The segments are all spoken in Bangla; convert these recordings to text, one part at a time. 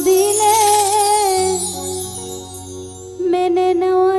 দিলে মেনে নেওয়া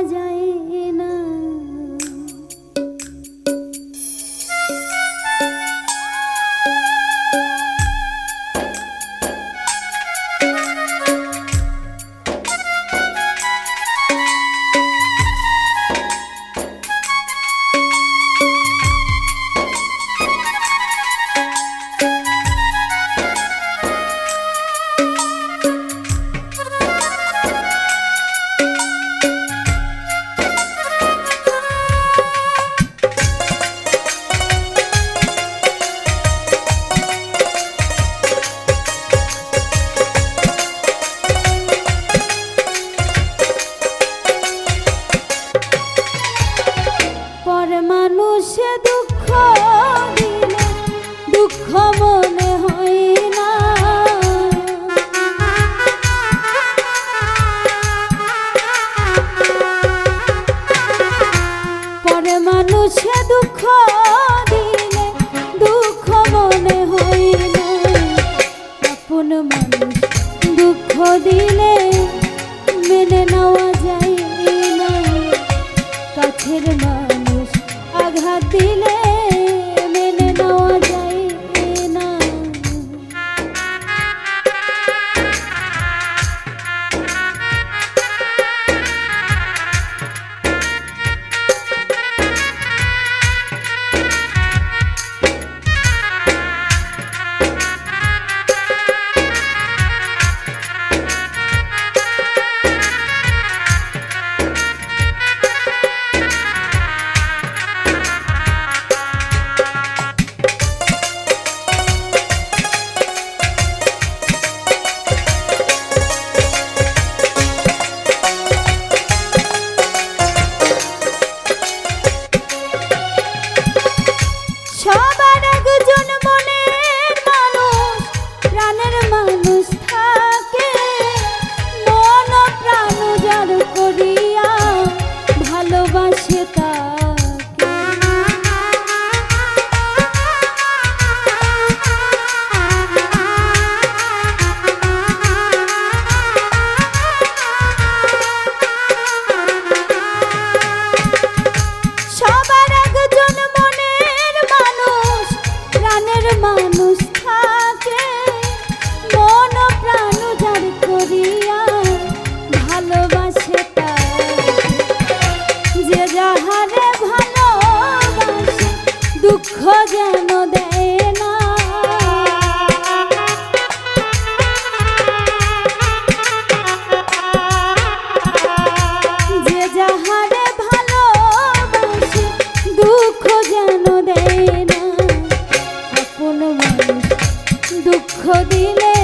দিলে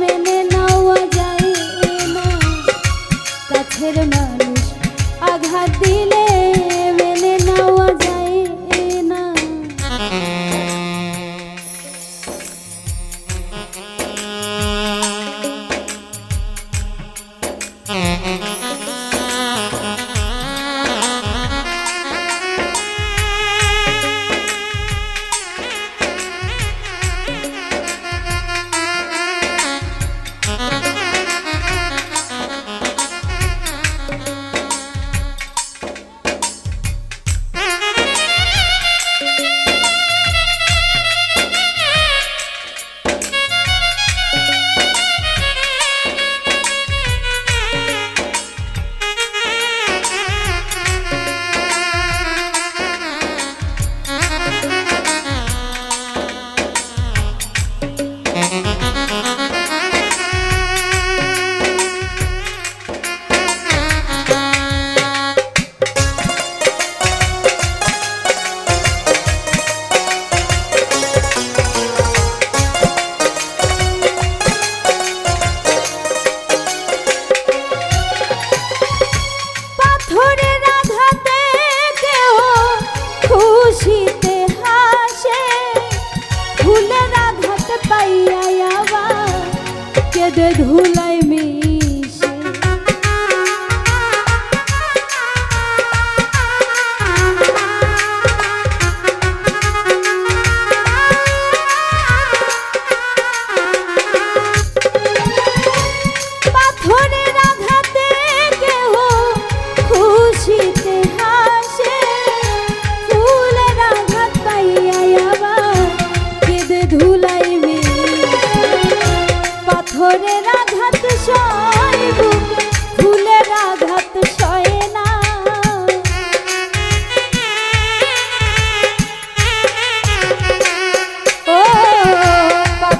মেনে নেওয়া যায় না কাছের মানুষ আঘাত দিলে মেনে নেওয়া যায় না Mm-hmm.